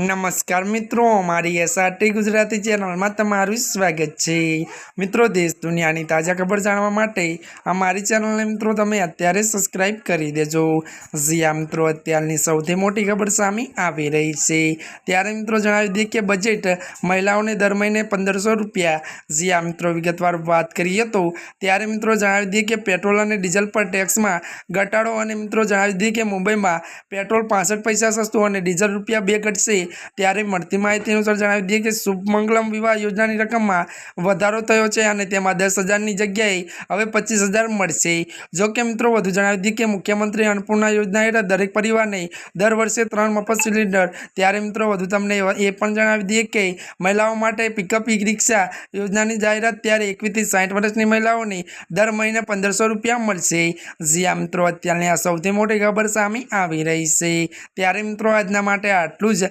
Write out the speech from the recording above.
નમસ્કાર મિત્રો, મારી એસઆરટી ગુજરાતી ચેનલમાં તમારું સ્વાગત છે. મિત્રો, દેશ દુનિયાની તાજા ખબર જાણવા માટે અમારી ચેનલને મિત્રો તમે અત્યારે સબસ્ક્રાઈબ કરી દેજો. જ્યાં મિત્રો, અત્યારની સૌથી મોટી ખબર સામે આવી રહી છે. ત્યારે મિત્રો જણાવી દઈએ કે બજેટ મહિલાઓને દર મહિને પંદરસો રૂપિયા. જ્યાં મિત્રો, વિગતવાર વાત કરીએ તો ત્યારે મિત્રો જણાવી દઈએ કે પેટ્રોલ અને ડીઝલ પર ટેક્સમાં ઘટાડો અને મિત્રો જણાવી દઈએ કે મુંબઈમાં પેટ્રોલ પાસઠ પૈસા સસ્તું અને ડીઝલ રૂપિયા બે ઘટશે. ત્યારે મળતી માહિતી અનુસાર જણાવી દઈએ કે શુભમંગલમ વિવાહ યોજનાની રકમમાં વધારો થયો છે અને તેમાં દસ હજારની જગ્યાએ હવે પચીસ હજાર મળશે. જો કે મિત્રો, વધુ જણાવી દઈએ કે મુખ્યમંત્રી અન્નપૂર્ણા યોજના હેઠળ દરેક પરિવારને દર વર્ષે ત્રણ મફત સિલિન્ડર. ત્યારે મિત્રો, વધુ તમને એ પણ જણાવી દઈએ કે મહિલાઓ માટે પિકઅપ ઈ રિક્ષા યોજનાની જાહેરાત ત્યારે એકવીસથી સાઠ વર્ષની મહિલાઓને દર મહિને પંદરસો રૂપિયા મળશે. જ્યાં મિત્રો, અત્યારની આ સૌથી મોટી ખબર સામે આવી રહી છે. ત્યારે મિત્રો, આજના માટે આટલું જ.